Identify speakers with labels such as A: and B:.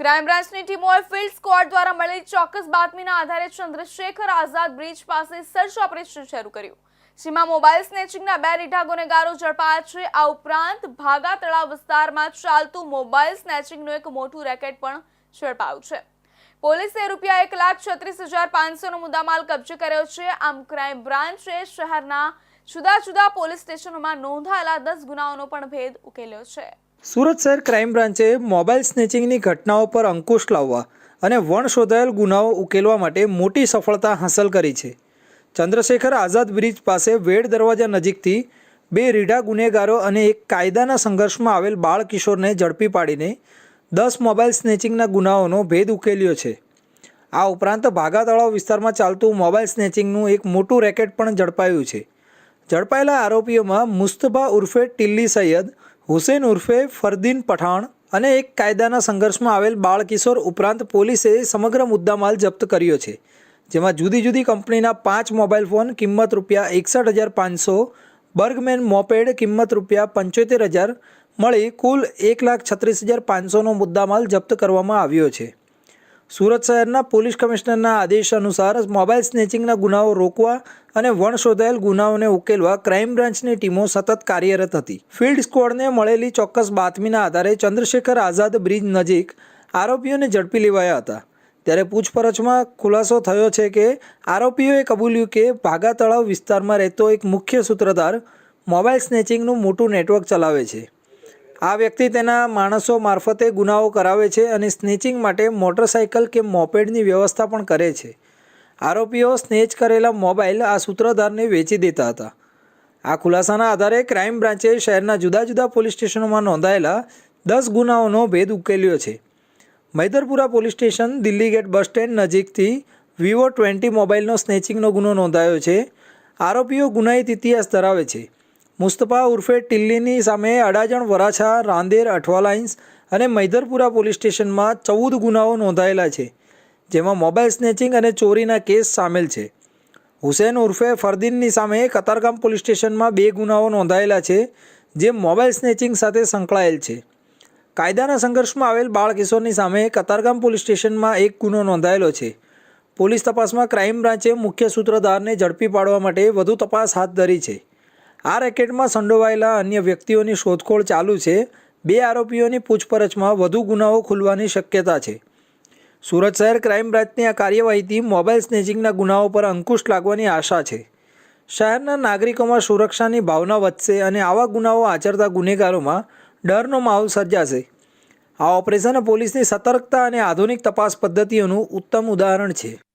A: Crime બ્રાન્ચની ટીમોએ field squad દ્વારા મળેલી ચોક્કસ બાતમીના આધારે ચંદ્રશેખર આઝાદ બ્રિજ પાસે સર્ચ ઓપરેશન શરૂ કર્યું. જેમાં મોબાઈલ સ્નેચિંગના બે રીઢા ગુનેગારો ઝડપાયા છે. આ ઉપરાંત ભાગા તળાવ વિસ્તારમાં ચાલતું મોબાઈલ સ્નેચિંગનું એક મોટું રેકેટ પણ ઝડપાયું છે. પોલીસે રૂપિયા એક લાખ છત્રીસ હજાર પાંચસોનો મુદ્દામાલ કબજે કર્યો છે. આમ ક્રાઇમ બ્રાન્ચે શહેરના જુદા જુદા પોલીસ સ્ટેશનોમાં નોંધાયેલા દસ ગુનાઓનો પણ ભેદ ઉકેલ્યો છે.
B: સુરત શહેર ક્રાઇમ બ્રાન્ચે મોબાઈલ સ્નેચિંગની ઘટનાઓ પર અંકુશ લાવવા અને વણ શોધાયેલ ગુનાઓ ઉકેલવા માટે મોટી સફળતા હાંસલ કરી છે. ચંદ્રશેખર આઝાદ બ્રિજ પાસે વેડ દરવાજા નજીકથી બે રીઢા ગુનેગારો અને એક કાયદાના સંઘર્ષમાં આવેલ બાળ કિશોરને ઝડપી પાડીને દસ મોબાઈલ સ્નેચિંગના ગુનાઓનો ભેદ ઉકેલ્યો છે. આ ઉપરાંત ભાગા તળાવ વિસ્તારમાં ચાલતું મોબાઈલ સ્નેચિંગનું એક મોટું રેકેટ પણ ઝડપાયું છે. ઝડપાયેલા આરોપીઓમાં મુસ્તફા ઉર્ફે ટિલ્લી સૈયદ હુસેન ઉર્ફે ફરદીન પઠાણ અને એક કાયદાના સંઘર્ષમાં આવેલ બાળકિશોર ઉપરાંત પોલીસે સમગ્ર મુદ્દામાલ જપ્ત કર્યો છે, જેમાં જુદી જુદી કંપનીના પાંચ મોબાઈલ ફોન કિંમત રૂપિયા એકસઠ હજાર પાંચસો, બર્ગમેન મોપેડ કિંમત રૂપિયા પંચોતેર હજાર મળી કુલ એક લાખ છત્રીસ હજાર પાંચસોનો મુદ્દામાલ જપ્ત કરવામાં આવ્યો છે. સુરત શહેરના પોલીસ કમિશનરના આદેશ અનુસાર મોબાઈલ સ્નેચિંગના ગુનાઓ રોકવા અને વણ શોધાયેલ ગુનાઓને ઉકેલવા ક્રાઇમ બ્રાન્ચની ટીમો સતત કાર્યરત હતી. ફિલ્ડ સ્કવોડને મળેલી ચોક્કસ બાતમીના આધારે ચંદ્રશેખર આઝાદ બ્રિજ નજીક આરોપીઓને ઝડપી લેવાયા હતા. ત્યારે પૂછપરછમાં ખુલાસો થયો છે કે આરોપીઓએ કબૂલ્યું કે ભાગા તળાવ વિસ્તારમાં રહેતો એક મુખ્ય સૂત્રધાર મોબાઈલ સ્નેચિંગનું મોટું નેટવર્ક ચલાવે છે. આ વ્યક્તિ તેના માણસો મારફતે ગુનાઓ કરાવે છે અને સ્નેચિંગ માટે મોટરસાઇકલ કે મોપેડની વ્યવસ્થા પણ કરે છે. આરોપીઓ સ્નેચ કરેલા મોબાઈલ આ સૂત્રધારને વેચી દેતા હતા. આ ખુલાસાના આધારે ક્રાઇમ બ્રાન્ચે શહેરના જુદા જુદા પોલીસ સ્ટેશનોમાં નોંધાયેલા દસ ગુનાઓનો ભેદ ઉકેલ્યો છે. Maidarpura police station, Delhi gate bus stand નજીકથી વિવો ટ્વેન્ટી મોબાઈલનો સ્નેચિંગનો ગુનો નોંધાયો છે. આરોપીઓ ગુનાહિત ઇતિહાસ ધરાવે છે. મુસ્તફા ઉર્ફે ટિલ્લીની સામે અડાજણ, વરાછા, રાંદેર અઠવાલાઇન્સ અને મૈદરપુરા પોલીસ સ્ટેશનમાં ચૌદ ગુનાઓ નોંધાયેલા છે, જેમાં મોબાઈલ સ્નેચિંગ અને ચોરીના કેસ સામેલ છે. હુસેન ઉર્ફે ફરદીનની સામે કતારગામ પોલીસ સ્ટેશનમાં બે ગુનાઓ નોંધાયેલા છે, જે મોબાઈલ સ્નેચિંગ સાથે સંકળાયેલ છે. કાયદાના સંઘર્ષમાં આવેલ બાળ કિશોરની સામે કતારગામ પોલીસ સ્ટેશનમાં એક ગુનો નોંધાયેલો છે. પોલીસ તપાસમાં ક્રાઇમ બ્રાન્ચે મુખ્ય સૂત્રધારને ઝડપી પાડવા માટે વધુ તપાસ હાથ ધરી છે. આ રેકેટમાં સંડોવાયેલા અન્ય વ્યક્તિઓની શોધખોળ ચાલુ છે. બે આરોપીઓની પૂછપરછમાં વધુ ગુનાઓ ખુલવાની શક્યતા છે. સુરત શહેર ક્રાઇમ બ્રાન્ચની આ કાર્યવાહીથી મોબાઈલ સ્નેચિંગના ગુનાઓ પર અંકુશ લાગવાની આશા છે. શહેરના નાગરિકોમાં સુરક્ષાની ભાવના વધશે અને આવા ગુનાઓ આચરતા ગુનેગારોમાં ડરનો માહોલ સર્જાશે. આ ઓપરેશન પોલીસની સતર્કતા અને આધુનિક તપાસ પદ્ધતિઓનું ઉત્તમ ઉદાહરણ છે.